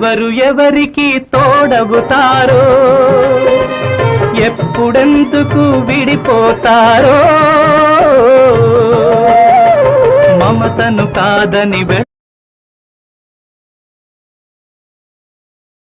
ఎవరు ఎవరికి తోడవుతారో? ఎప్పుడెందుకు విడిపోతారో? మమతను కాదని వె-